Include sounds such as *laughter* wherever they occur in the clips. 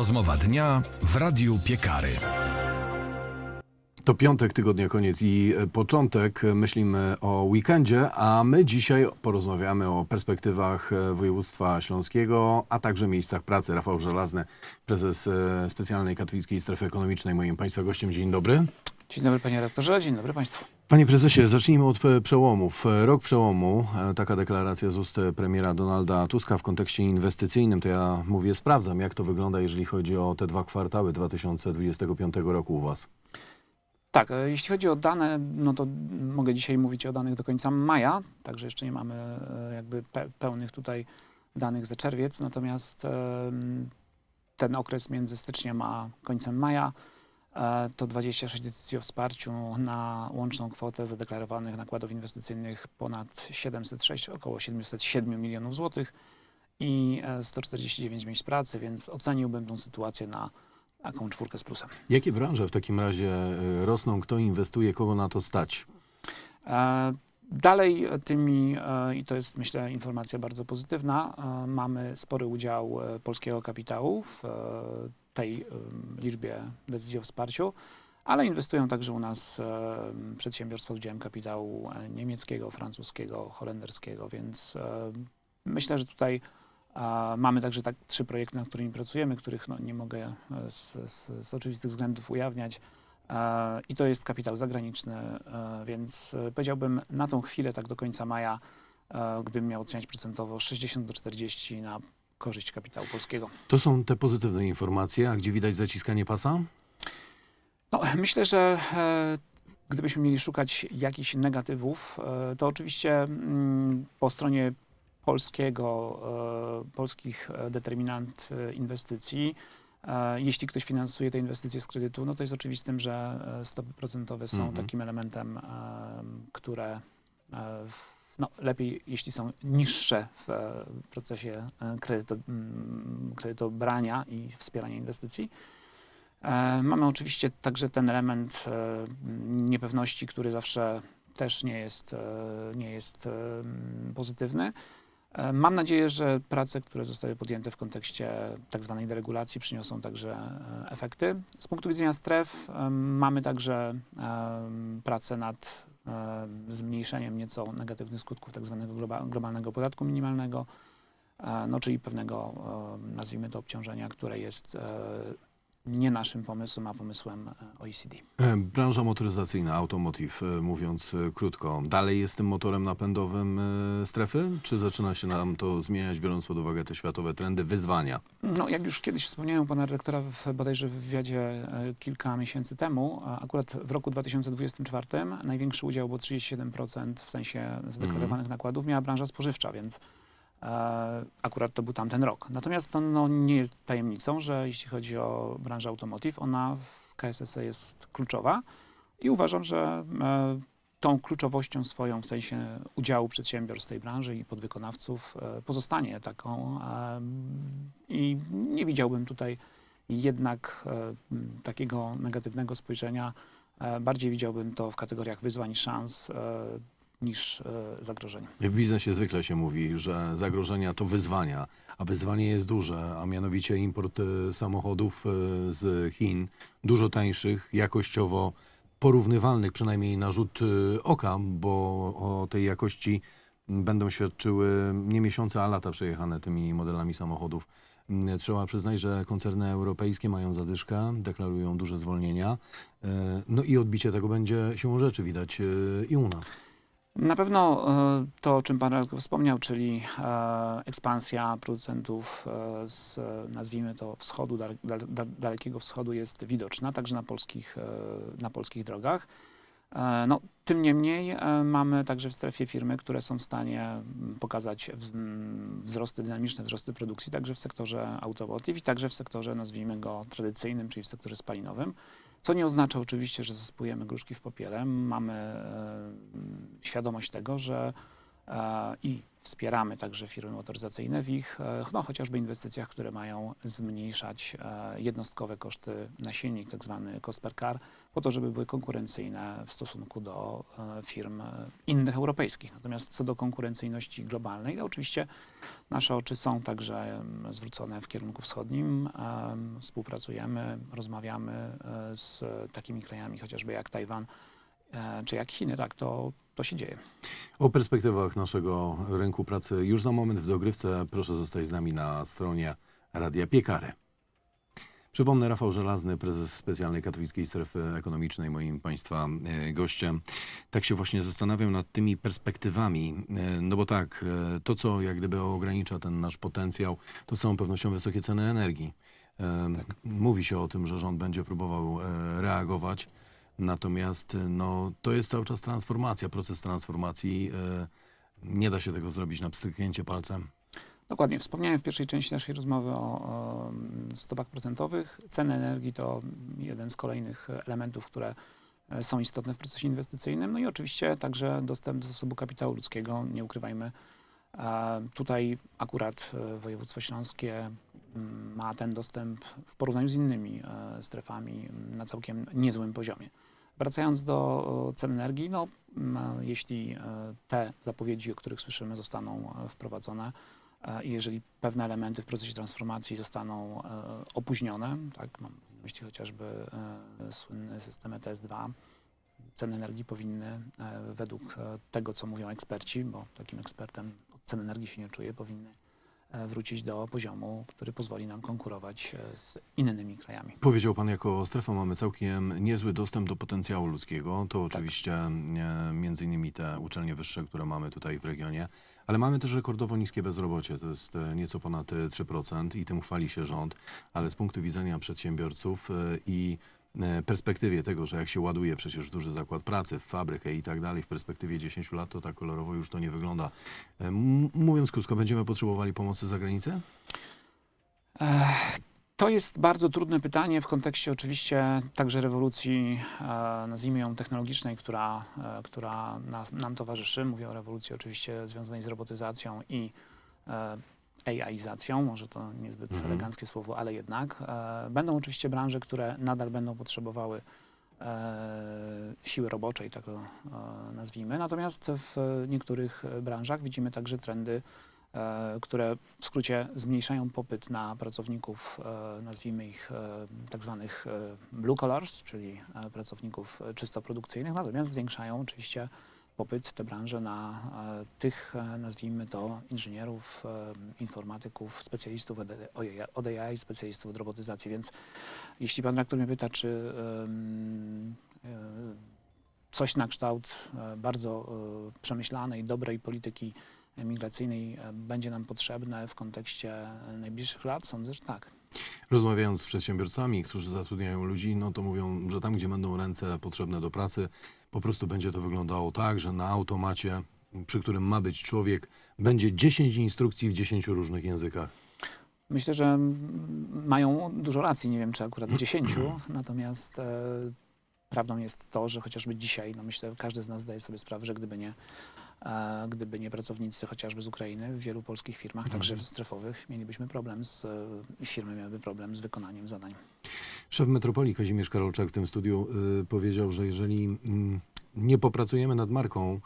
Rozmowa dnia w Radiu Piekary. To piątek, tygodnia koniec i e, początek. Myślimy o weekendzie, a my dzisiaj porozmawiamy o perspektywach e, województwa śląskiego, a także miejscach pracy. Rafał Żelazny, prezes e, specjalnej katowickiej strefy ekonomicznej, moim Państwa gościem. Dzień dobry. Dzień dobry panie rektorze, dzień dobry państwu. Panie prezesie, zacznijmy od przełomów. E, Rok przełomu, e, taka deklaracja z ust e, premiera Donalda Tuska w kontekście inwestycyjnym, to ja mówię, sprawdzam, jak to wygląda, jeżeli chodzi o te dwa kwartały 2025 roku u Was. Tak, jeśli chodzi o dane, no to mogę dzisiaj mówić o danych do końca maja, także jeszcze nie mamy jakby pe pełnych tutaj danych za czerwiec, natomiast ten okres między styczniem a końcem maja to 26 decyzji o wsparciu na łączną kwotę zadeklarowanych nakładów inwestycyjnych ponad 706, około 707 milionów złotych i e, 149 miejsc pracy, więc oceniłbym tą sytuację na taką czwórkę z plusem. Jakie branże w takim razie e, rosną? Kto inwestuje? Kogo na to stać? E, Dalej tymi, e, i to jest myślę informacja bardzo pozytywna, e, mamy spory udział e, polskiego kapitału w e, tej liczbie decyzji o wsparciu, ale inwestują także u nas przedsiębiorstwa z udziałem kapitału e, niemieckiego, francuskiego, holenderskiego, więc myślę, że tutaj mamy także tak trzy projekty, nad którymi pracujemy, których no, nie mogę e, z, z, z oczywistych względów ujawniać. E, I to jest kapitał zagraniczny, więc powiedziałbym na tą chwilę, tak do końca maja, gdybym miał oceniać procentowo 60 do 40 na korzyść kapitału polskiego. To są te pozytywne informacje, a gdzie widać zaciskanie pasa? No, myślę, że e, gdybyśmy mieli szukać jakichś negatywów, e, to oczywiście mm, po stronie polskiego, e, polskich e, determinant e, inwestycji, e, jeśli ktoś finansuje te inwestycje z kredytu, no to jest oczywistym, że e, stopy procentowe są Mhm. takim elementem, e, które e, w- no, lepiej, jeśli są niższe w e, procesie e, mm, kredytobrania i wspierania inwestycji. E, Mamy oczywiście także ten element niepewności, który zawsze też nie jest, nie jest pozytywny. Mam nadzieję, że prace, które zostały podjęte w kontekście tak zwanej deregulacji przyniosą także efekty. Z punktu widzenia stref mamy także pracę nad zmniejszeniem nieco negatywnych skutków tak zwanego globa- globalnego podatku minimalnego, e, no, czyli pewnego, e, nazwijmy to, obciążenia, które jest e, nie naszym pomysłem, a pomysłem e, OECD. E, Branża motoryzacyjna, automotive, e, mówiąc krótko, dalej jest tym motorem napędowym strefy? Czy zaczyna się nam to zmieniać, biorąc pod uwagę te światowe trendy, wyzwania? No, jak już kiedyś wspomniałem pana redaktora w, bodajże w wywiadzie kilka miesięcy temu, akurat w roku 2024 największy udział, bo 37% w sensie zadeklarowanych nakładów, miała branża spożywcza, więc akurat to był tamten rok. Natomiast to no, nie jest tajemnicą, że jeśli chodzi o branżę automotive, ona w KSSE jest kluczowa i uważam, że e, tą kluczowością swoją w sensie udziału przedsiębiorstw tej branży i podwykonawców e, pozostanie taką i nie widziałbym tutaj jednak e, takiego negatywnego spojrzenia. E, Bardziej widziałbym to w kategoriach wyzwań, szans e, niż e, zagrożeń. W biznesie zwykle się mówi, że zagrożenia to wyzwania, a wyzwanie jest duże, a mianowicie import e, samochodów e, z Chin, dużo tańszych, jakościowo porównywalnych, przynajmniej na rzut oka, bo o tej jakości będą świadczyły nie miesiące, a lata przejechane tymi modelami samochodów. M, Trzeba przyznać, że koncerny europejskie mają zadyszkę, deklarują duże zwolnienia. No i odbicie tego będzie siłą rzeczy widać i u nas. Na pewno e, to, o czym Pan redaktor wspomniał, czyli e, ekspansja producentów e, z, nazwijmy to, wschodu, dale, dale, dale- dalekiego wschodu jest widoczna, także na polskich, na polskich drogach. No, tym niemniej mamy także w strefie firmy, które są w stanie mm, pokazać mm, wzrosty, dynamiczne wzrosty produkcji, także w sektorze automotive i także w sektorze, nazwijmy go, tradycyjnym, czyli w sektorze spalinowym. Co nie oznacza oczywiście, że zasypujemy gruszki w popiele. Mamy e, świadomość tego, że i wspieramy także firmy motoryzacyjne w ich e, no, chociażby inwestycjach, które mają zmniejszać e, jednostkowe koszty na silnik, tak zwany cost per car, po to, żeby były konkurencyjne w stosunku do e, firm e, innych europejskich. Natomiast co do konkurencyjności globalnej, to oczywiście nasze oczy są także em, zwrócone w kierunku wschodnim. Em, Współpracujemy, rozmawiamy e, z takimi krajami chociażby jak Tajwan e, czy jak Chiny. Tak, to, to się dzieje. O perspektywach naszego rynku pracy już za moment w dogrywce. Proszę zostać z nami na stronie Radia Piekary. Przypomnę, Rafał Żelazny, prezes specjalnej katowickiej strefy ekonomicznej, moim Państwa e, gościem. Tak się właśnie zastanawiam nad tymi perspektywami, e, no bo tak, e, to co jak gdyby ogranicza ten nasz potencjał, to z całą pewnością wysokie ceny energii. E, Mówi się o tym, że rząd będzie próbował e, reagować, natomiast e, no, to jest cały czas transformacja, proces transformacji. e, Nie da się tego zrobić na pstryknięcie palcem. Dokładnie. Wspomniałem w pierwszej części naszej rozmowy o, o mm, stopach procentowych. Ceny energii to jeden z kolejnych elementów, które e, są istotne w procesie inwestycyjnym. No i oczywiście także dostęp do zasobu kapitału ludzkiego, nie ukrywajmy. Tutaj akurat województwo śląskie mm, ma ten dostęp w porównaniu z innymi strefami mm, na całkiem niezłym poziomie. Wracając do cen energii, no, jeśli e, te zapowiedzi, o których słyszymy, zostaną e, wprowadzone, E, i jeżeli pewne elementy w procesie transformacji zostaną opóźnione, tak, mam na myśli chociażby słynny system ETS-2, ceny energii powinny według tego, co mówią eksperci, bo takim ekspertem od cen energii się nie czuję, powinny wrócić do poziomu, który pozwoli nam konkurować e, z innymi krajami. Powiedział Pan, jako strefa mamy całkiem niezły dostęp do potencjału ludzkiego. To oczywiście e, między innymi te uczelnie wyższe, które mamy tutaj w regionie, ale mamy też rekordowo niskie bezrobocie. To jest e, nieco ponad e, 3% i tym chwali się rząd, ale z punktu widzenia przedsiębiorców e, i e, perspektywie tego, że jak się ładuje przecież w duży zakład pracy, w fabrykę i tak dalej, w perspektywie 10 lat, to tak kolorowo już to nie wygląda. E, Mówiąc krótko, będziemy potrzebowali pomocy z zagranicy? To jest bardzo trudne pytanie w kontekście oczywiście także rewolucji, e, nazwijmy ją technologicznej, która, która nas, nam towarzyszy. Mówię o rewolucji oczywiście związanej z robotyzacją i AI-zacją, może to niezbyt Mhm. eleganckie słowo, ale jednak. E, Będą oczywiście branże, które nadal będą potrzebowały e, siły roboczej, tak to e, nazwijmy. Natomiast w niektórych branżach widzimy także trendy e, które w skrócie zmniejszają popyt na pracowników, e, nazwijmy ich e, tak zwanych e, blue collars, czyli e, pracowników czysto produkcyjnych, natomiast zwiększają oczywiście popyt te branże na e, tych, e, nazwijmy to, inżynierów, e, informatyków, specjalistów od AI- specjalistów od robotyzacji, więc jeśli pan rektor mnie pyta, czy coś na kształt bardzo przemyślanej, dobrej polityki migracyjnej będzie nam potrzebne w kontekście najbliższych lat? Sądzę, że tak. Rozmawiając z przedsiębiorcami, którzy zatrudniają ludzi, no to mówią, że tam, gdzie będą ręce potrzebne do pracy, po prostu będzie to wyglądało tak, że na automacie, przy którym ma być człowiek, będzie 10 instrukcji w 10 różnych językach. Myślę, że mają dużo racji, nie wiem czy akurat w 10, *clears throat* natomiast e, prawdą jest to, że chociażby dzisiaj, no myślę, każdy z nas zdaje sobie sprawę, że gdyby nie, gdyby nie pracownicy chociażby z Ukrainy w wielu polskich firmach, także strefowych, mielibyśmy problem z, e, firmy miałyby problem z wykonaniem zadań. Szef Metropolii Kazimierz Karolczak w tym studiu y, powiedział, że jeżeli mm, nie popracujemy nad marką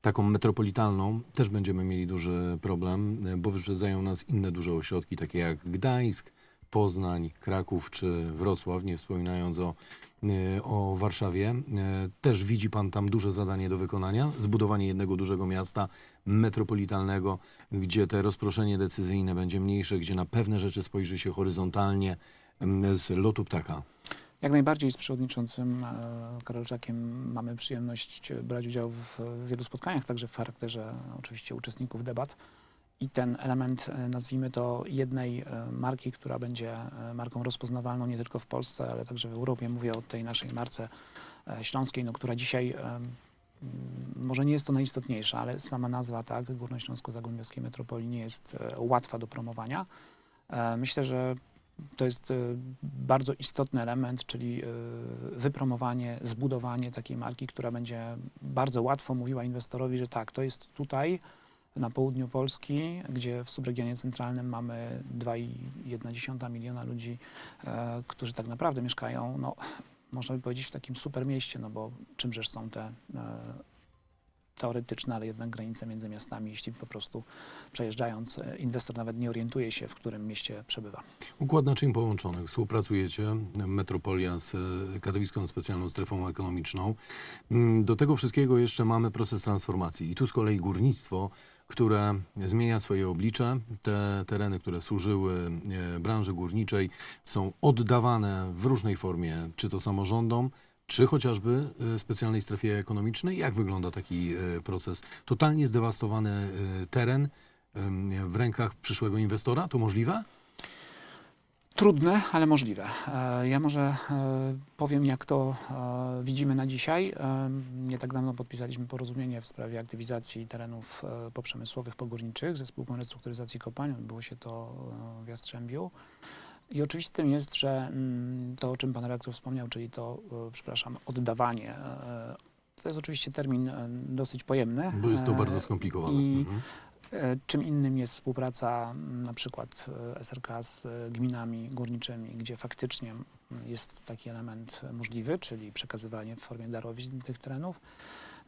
taką metropolitalną, też będziemy mieli duży problem, y, bo wyprzedzają nas inne duże ośrodki, takie jak Gdańsk, Poznań, Kraków czy Wrocław, nie wspominając o, y, o Warszawie. Y, Też widzi Pan tam duże zadanie do wykonania, zbudowanie jednego dużego miasta metropolitalnego, gdzie te rozproszenie decyzyjne będzie mniejsze, gdzie na pewne rzeczy spojrzy się horyzontalnie z lotu ptaka. Jak najbardziej z przewodniczącym e, Karolczakiem mamy przyjemność brać udział w wielu spotkaniach, także w charakterze oczywiście uczestników debat. I ten element, e, nazwijmy to, jednej e, marki, która będzie e, marką rozpoznawalną nie tylko w Polsce, ale także w Europie. Mówię o tej naszej marce śląskiej, no, która dzisiaj, może nie jest to najistotniejsza, ale sama nazwa, tak, Górnośląsko-Zagłębiowskiej Metropolii nie jest łatwa do promowania. Myślę, że to jest bardzo istotny element, czyli wypromowanie, zbudowanie takiej marki, która będzie bardzo łatwo mówiła inwestorowi, że tak, to jest tutaj na południu Polski, gdzie w subregionie centralnym mamy 2,1 miliona ludzi, e, którzy tak naprawdę mieszkają, no, można by powiedzieć, w takim super mieście, no bo czymżeż są te e, teoretyczne, ale jednak granice między miastami, jeśli po prostu przejeżdżając, e, inwestor nawet nie orientuje się, w którym mieście przebywa. Układ naczyń połączonych. Współpracujecie, Metropolia z e, Katowicką Specjalną Strefą Ekonomiczną. Mm, Do tego wszystkiego jeszcze mamy proces transformacji. I tu z kolei górnictwo, które zmienia swoje oblicze. Te tereny, które służyły e, branży górniczej, są oddawane w różnej formie, czy to samorządom, czy chociażby e, specjalnej strefie ekonomicznej. Jak wygląda taki e, proces? Totalnie zdewastowany teren w rękach przyszłego inwestora? To możliwe? Trudne, ale możliwe. E, Ja może e, powiem, jak to e, widzimy na dzisiaj. Nie tak dawno podpisaliśmy porozumienie w sprawie aktywizacji terenów poprzemysłowych, pogórniczych ze spółką restrukturyzacji kopalń. Odbyło się to w Jastrzębiu. I oczywistym jest, że mm, to, o czym pan redaktor wspomniał, czyli to, przepraszam, oddawanie, to jest oczywiście termin dosyć pojemny. Bo jest to bardzo skomplikowane. i- Mhm. E, Czym innym jest współpraca m, na przykład e, SRK z e, gminami górniczymi, gdzie faktycznie m, jest taki element możliwy, czyli przekazywanie w formie darowizn tych terenów.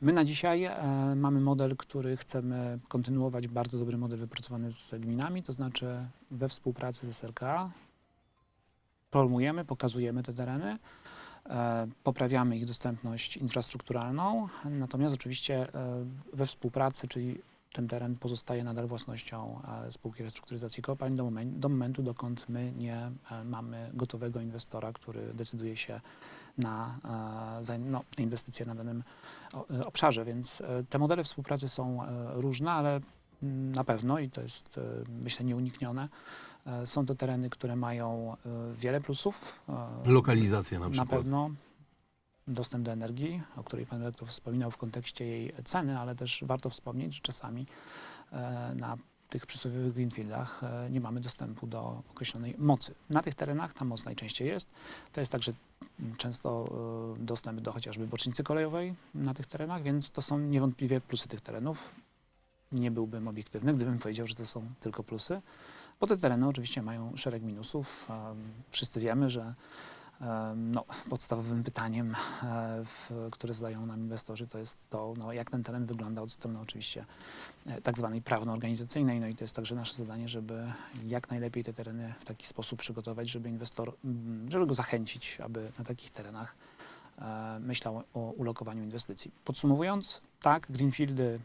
My na dzisiaj mamy model, który chcemy kontynuować, bardzo dobry model wypracowany z gminami, to znaczy we współpracy z SRK promujemy, pokazujemy te tereny, poprawiamy ich dostępność infrastrukturalną, natomiast oczywiście we współpracy, czyli ten teren pozostaje nadal własnością e, spółki restrukturyzacji kopalń do, momen- do momentu, dokąd my nie e, mamy gotowego inwestora, który decyduje się na e, no, inwestycje na danym obszarze. Więc te modele współpracy są różne, ale mm, na pewno, i to jest myślę nieuniknione, są to tereny, które mają wiele plusów. Lokalizacja na na przykład. pewno dostęp do energii, o której pan redaktor wspominał w kontekście jej ceny, ale też warto wspomnieć, że czasami e, na tych przysłowiowych greenfieldach e, nie mamy dostępu do określonej mocy. Na tych terenach ta moc najczęściej jest. To jest także mm, często e, dostęp do chociażby bocznicy kolejowej na tych terenach, więc to są niewątpliwie plusy tych terenów. Nie byłbym obiektywny, gdybym powiedział, że to są tylko plusy, bo te tereny oczywiście mają szereg minusów. Wszyscy wiemy, że No, podstawowym pytaniem, e, które zadają nam inwestorzy, to jest to, no, jak ten teren wygląda od strony oczywiście e, tak zwanej prawno-organizacyjnej. No i to jest także nasze zadanie, żeby jak najlepiej te tereny w taki sposób przygotować, żeby inwestor, żeby go zachęcić, aby na takich terenach e, myślał o ulokowaniu inwestycji. Podsumowując, tak, greenfieldy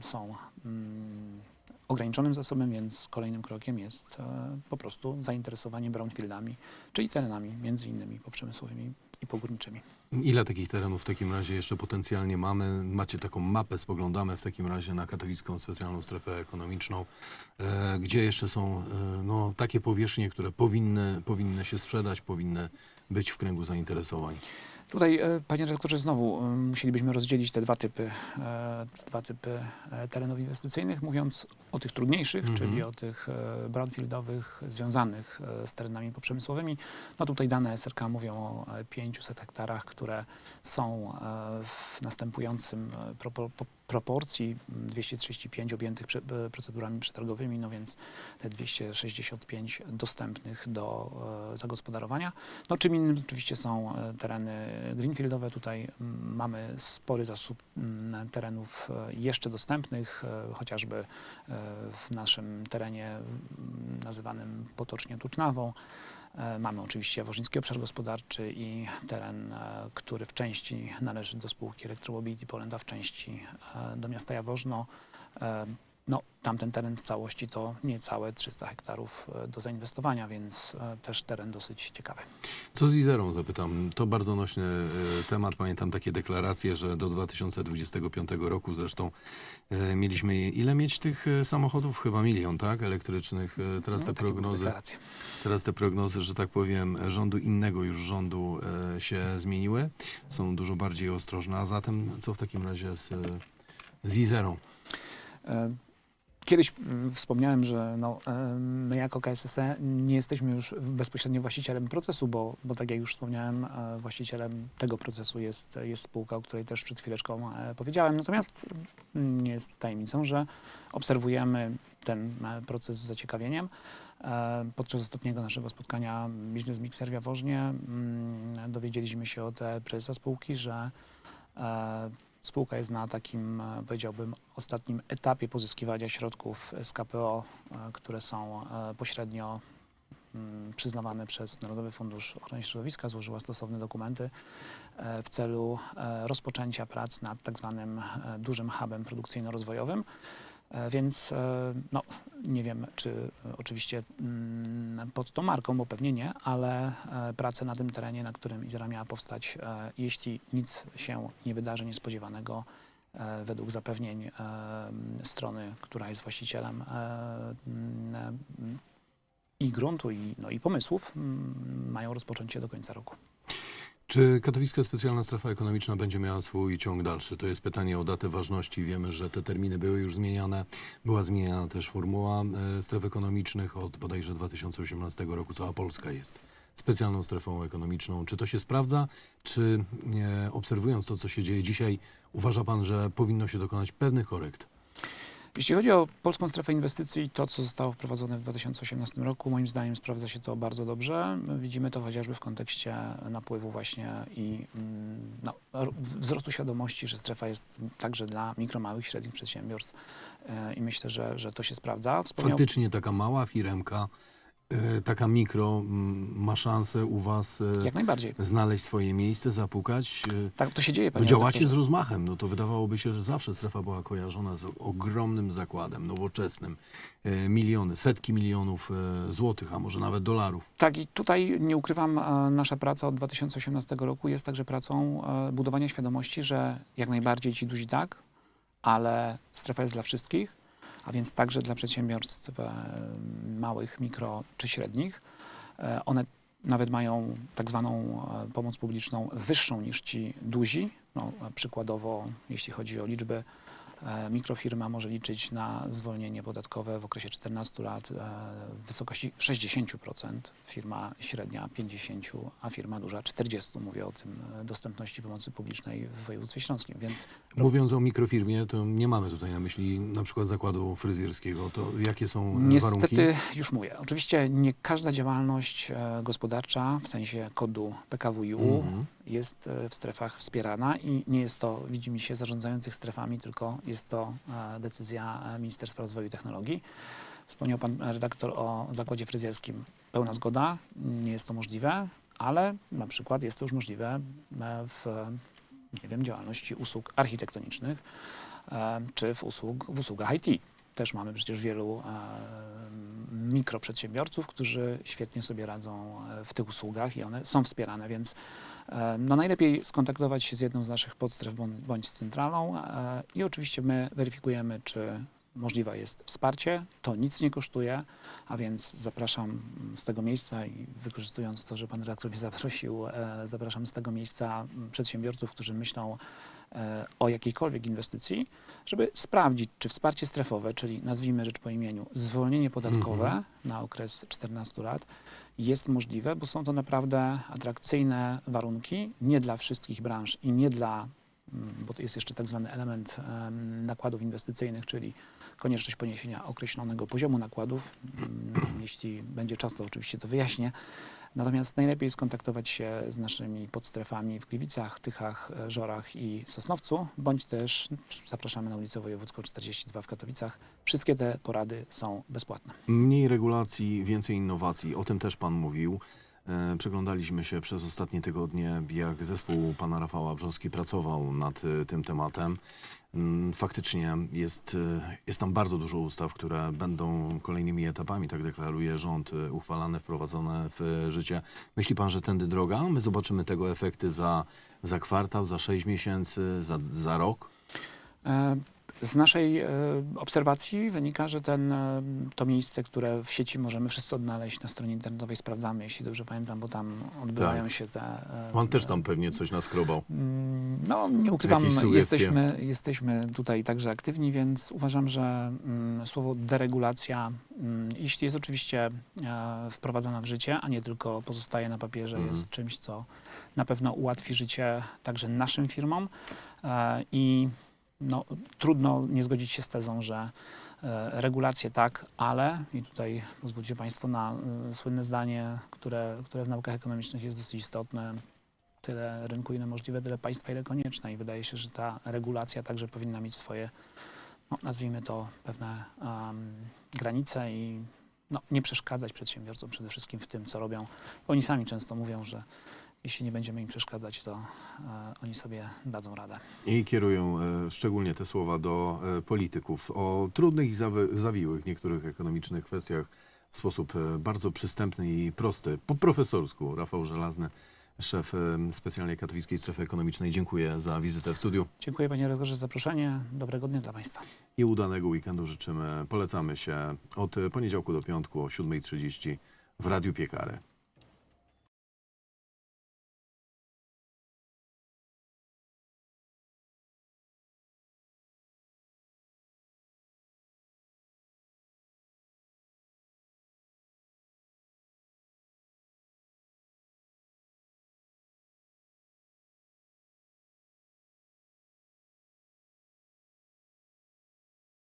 są mm, ograniczonym zasobem, więc kolejnym krokiem jest e, po prostu zainteresowanie brownfieldami, czyli terenami między innymi poprzemysłowymi i pogórniczymi. Ile takich terenów w takim razie jeszcze potencjalnie mamy? Macie taką mapę, spoglądamy w takim razie na katowicką specjalną strefę ekonomiczną, e, gdzie jeszcze są e, no, takie powierzchnie, które powinny, powinny się sprzedać, powinny być w kręgu zainteresowań. Tutaj, e, panie redaktorze, znowu e, musielibyśmy rozdzielić te dwa typy, e, dwa typy terenów inwestycyjnych, mówiąc o tych trudniejszych, Mhm. czyli o tych brownfieldowych związanych z terenami poprzemysłowymi. No tutaj dane SRK mówią o e, 500 hektarach, które są w następującym proporcji 235 objętych prze, e, procedurami przetargowymi, no więc te 265 dostępnych do e, zagospodarowania. No czym innym oczywiście są e, tereny greenfieldowe. Tutaj mm, mamy spory zasób mm, terenów jeszcze dostępnych, chociażby w naszym terenie mm, nazywanym potocznie Tucznawą. E, Mamy oczywiście Jaworzyński Obszar Gospodarczy i teren, e, który w części należy do spółki Electromobility Poland, a w części e, do miasta Jaworzno. No, tamten teren w całości to niecałe 300 hektarów do zainwestowania, więc też teren dosyć ciekawy. Co z Izerą zapytam? To bardzo nośny e, temat. Pamiętam takie deklaracje, że do 2025 roku zresztą e, mieliśmy ile mieć tych e, samochodów? Chyba milion, tak? Elektrycznych. Teraz No, te prognozy. Teraz te prognozy, że tak powiem, rządu innego już rządu e, się zmieniły, są dużo bardziej ostrożne. A zatem co w takim razie z, z Izerą? Kiedyś mm, wspomniałem, że no, my jako KSSE nie jesteśmy już bezpośrednio właścicielem procesu, bo, bo tak jak już wspomniałem, e, właścicielem tego procesu jest, jest spółka, o której też przed chwileczką e, powiedziałem. Natomiast mm, nie jest tajemnicą, że obserwujemy ten e, proces z zaciekawieniem. Podczas ostatniego naszego spotkania Business Mixer w Jaworznie mm, dowiedzieliśmy się od prezesa spółki, że Spółka jest na takim, e, powiedziałbym, ostatnim etapie pozyskiwania środków z KPO, e, które są e, pośrednio mm, przyznawane przez Narodowy Fundusz Ochrony Środowiska. Złożyła stosowne dokumenty w celu rozpoczęcia prac nad tak zwanym dużym hubem produkcyjno-rozwojowym. E, Więc e, no, nie wiem, czy e, oczywiście mm, pod tą marką, bo pewnie nie, ale prace na tym terenie, na którym Izera miała powstać, jeśli nic się nie wydarzy niespodziewanego, według zapewnień strony, która jest właścicielem mm, i gruntu, i, no, i pomysłów, mm, mają rozpocząć się do końca roku. Czy Katowicka Specjalna Strefa Ekonomiczna będzie miała swój ciąg dalszy? To jest pytanie o datę ważności. Wiemy, że te terminy były już zmieniane. Była zmieniana też formuła e, stref ekonomicznych. Od bodajże 2018 roku cała Polska jest specjalną strefą ekonomiczną. Czy to się sprawdza? Czy e, obserwując to, co się dzieje dzisiaj, uważa Pan, że powinno się dokonać pewnych korekt? Jeśli chodzi o polską strefę inwestycji, to co zostało wprowadzone w 2018 roku, moim zdaniem sprawdza się to bardzo dobrze. Widzimy to chociażby w kontekście napływu właśnie i mm, no, wzrostu świadomości, że strefa jest także dla mikro, małych, średnich przedsiębiorstw E, i myślę, że, że to się sprawdza. Wspomniał, Faktycznie taka mała firemka, taka mikro, m, ma szansę u Was e, jak najbardziej. znaleźć swoje miejsce, zapukać. e, Tak, to się dzieje, panie działacie z rozmachem. No to wydawałoby się, że zawsze strefa była kojarzona z ogromnym zakładem, nowoczesnym. Miliony, setki milionów złotych, a może nawet dolarów. Tak, i tutaj nie ukrywam, nasza praca od 2018 roku jest także pracą e, budowania świadomości, że jak najbardziej ci duzi tak, ale strefa jest dla wszystkich, a więc także dla przedsiębiorstw e, małych, mikro czy średnich. E, One nawet mają tak zwaną e, pomoc publiczną wyższą niż ci duzi. No, przykładowo, jeśli chodzi o liczby, mikrofirma może liczyć na zwolnienie podatkowe w okresie 14 lat e, w wysokości 60%, firma średnia 50%, a firma duża 40%. Mówię o tym e, dostępności pomocy publicznej w województwie śląskim, więc Mówiąc o mikrofirmie, to nie mamy tutaj na myśli na przykład zakładu fryzjerskiego. To jakie są e, warunki? Niestety, już mówię, oczywiście nie każda działalność e, gospodarcza w sensie kodu PKWiU Mhm. Jest e, w strefach wspierana i nie jest to, widzi mi się, zarządzających strefami, tylko jest to e, decyzja e, Ministerstwa Rozwoju i Technologii. Wspomniał pan redaktor o zakładzie fryzjerskim. Pełna zgoda, nie jest to możliwe, ale na przykład jest to już możliwe w nie wiem, działalności usług architektonicznych czy w, usług, w usługach IT. Też mamy przecież wielu mikroprzedsiębiorców, którzy świetnie sobie radzą e, w tych usługach i one są wspierane, więc e, no najlepiej skontaktować się z jedną z naszych podstref bądź, z centralą e, i oczywiście my weryfikujemy, czy możliwe jest wsparcie. To nic nie kosztuje, a więc zapraszam z tego miejsca i wykorzystując to, że pan redaktor mnie zaprosił, zapraszam z tego miejsca przedsiębiorców, którzy myślą o jakiejkolwiek inwestycji, żeby sprawdzić, czy wsparcie strefowe, czyli nazwijmy rzecz po imieniu, zwolnienie podatkowe Mhm. na okres 14 lat jest możliwe, bo są to naprawdę atrakcyjne warunki, nie dla wszystkich branż i nie dla, mm, bo to jest jeszcze tak zwany element em, nakładów inwestycyjnych, czyli konieczność poniesienia określonego poziomu nakładów. Mm, Jeśli będzie czas, to oczywiście to wyjaśnię. Natomiast najlepiej skontaktować się z naszymi podstrefami w Gliwicach, Tychach, Żorach i Sosnowcu, bądź też zapraszamy na ulicę Wojewódzką 42 w Katowicach. Wszystkie te porady są bezpłatne. Mniej regulacji, więcej innowacji. O tym też Pan mówił. E, Przeglądaliśmy się przez ostatnie tygodnie, jak zespół pana Rafała Brzoski pracował nad e, tym tematem. Mm, Faktycznie jest, e, jest tam bardzo dużo ustaw, które będą kolejnymi etapami, tak deklaruje rząd, uchwalane, wprowadzone w życie. Myśli pan, że tędy droga? My zobaczymy tego efekty za, za kwartał, za sześć miesięcy, za, za rok? E, Z naszej e, obserwacji wynika, że ten, e, to miejsce, które w sieci możemy wszyscy odnaleźć na stronie internetowej, sprawdzamy, jeśli dobrze pamiętam, bo tam odbywają Tak. się te... e, Pan też tam pewnie coś naskrobał. Mm, No, nie ukrywam, Jakieś sugestie? jesteśmy, jesteśmy tutaj także aktywni, więc uważam, że mm, słowo deregulacja, mm, jeśli jest oczywiście e, wprowadzana w życie, a nie tylko pozostaje na papierze, Mhm. jest czymś, co na pewno ułatwi życie także naszym firmom e, i no, trudno nie zgodzić się z tezą, że e, regulacje tak, ale i tutaj pozwólcie Państwo na e, słynne zdanie, które, które w naukach ekonomicznych jest dosyć istotne. Tyle rynku, ile możliwe, tyle państwa, ile konieczne. I wydaje się, że ta regulacja także powinna mieć swoje, no, nazwijmy to, pewne em, granice i no, nie przeszkadzać przedsiębiorcom przede wszystkim w tym, co robią. Oni sami często mówią, że jeśli nie będziemy im przeszkadzać, to e, oni sobie dadzą radę. I kierują e, szczególnie te słowa do e, polityków o trudnych i zawi- zawiłych niektórych ekonomicznych kwestiach w sposób e, bardzo przystępny i prosty. Po profesorsku Rafał Żelazny, szef e, specjalnej katowickiej strefy ekonomicznej. Dziękuję za wizytę w studiu Dziękuję panie redaktorze za zaproszenie. Dobrego dnia dla państwa. i udanego weekendu życzymy. Polecamy się od poniedziałku do piątku o 7.30 w Radiu Piekary.